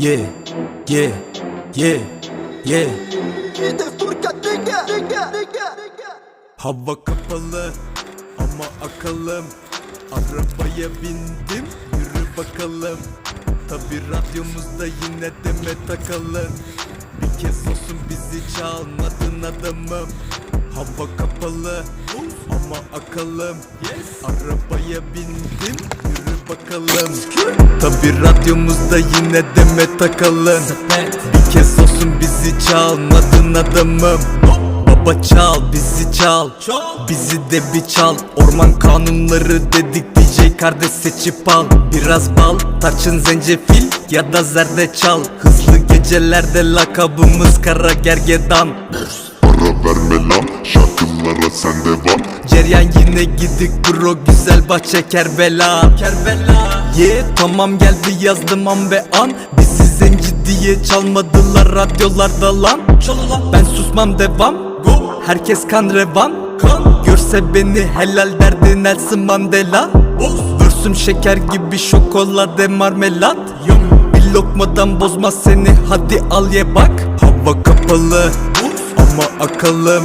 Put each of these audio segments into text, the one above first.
Yeah, yeah, yeah, yeah. Hava kapalı ama akalım. Arabaya bindim yürü bakalım. Tabi radyomuzda yine deme takalım. Bir kez olsun bizi çalmadın adamım Hava kapalı ama akalım. Arabaya bindim yürü bakalım. Tabi radyomuzda yine deme takalım. Bir kez olsun bizi çalmadın adamım. Baba çal bizi çal. Bizi de bir çal. Orman kanunları dedik DJ kardeş seçip al. Biraz bal tarçın zencefil ya da zerdeçal Hızlı gecelerde lakabımız kara gergedan. Ara verme lan şarkılara sende var Ceryan yine gidik bro güzel bahçe Kerbela Kerbela Ye tamam geldi yazdım an ve an. Bizi zenci diye çalmadılar radyolarda lan. Ben susmam devam. Herkes kan revan. Görse beni helal derdi Nelson Mandela. Vürsüm şeker gibi şokolade marmelat. Bir lokmadan bozmaz seni hadi al ye bak. Hava kapalı. Ama akalım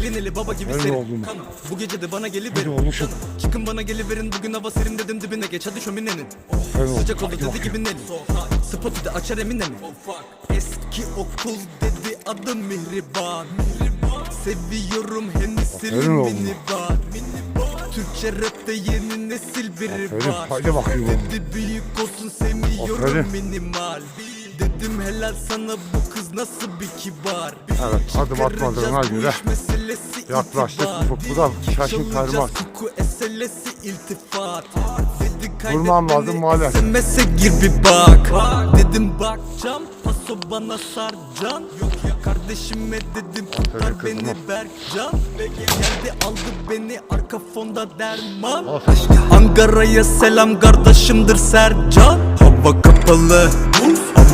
Belin eli baba gibi Aferin serin. Kan bu gece de bana geliverin. Çıkın bana geliverin. Bugün hava serin dedim dibine. Geç hadi şöminenin. Oğlum. Sıcak oldu dedi gibi Nelly Spotu da açar emine mi Eski okul dedi adım Mihriban. Seviyorum Hennessy'li Aferin oğlum. minibar Türkçe rapte yeni nesil biri Aferin, var. hadi bakayım. Dedi büyük olsun sevmiyorum Aferin. minimal Dedim helal sana bu kız nasıl bir kibar? Evet, adım atmadığına göre yaklaştık. da şaşın Dedi Vurmam lazım maalesef. SMS'e gir bir bak. Dedim bakacağım paso bana sarcan Yok ya kardeşime dedim Aferin beni. Berkcan. Geldi aldı beni arka fonda derman. Ankara'ya selam kardeşimdir Sercan. Hava kapalı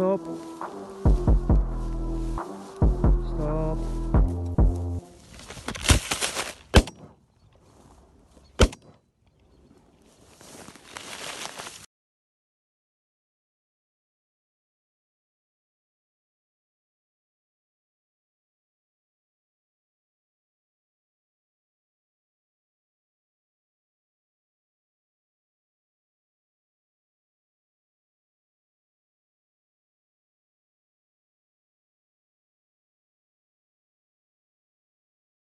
campo.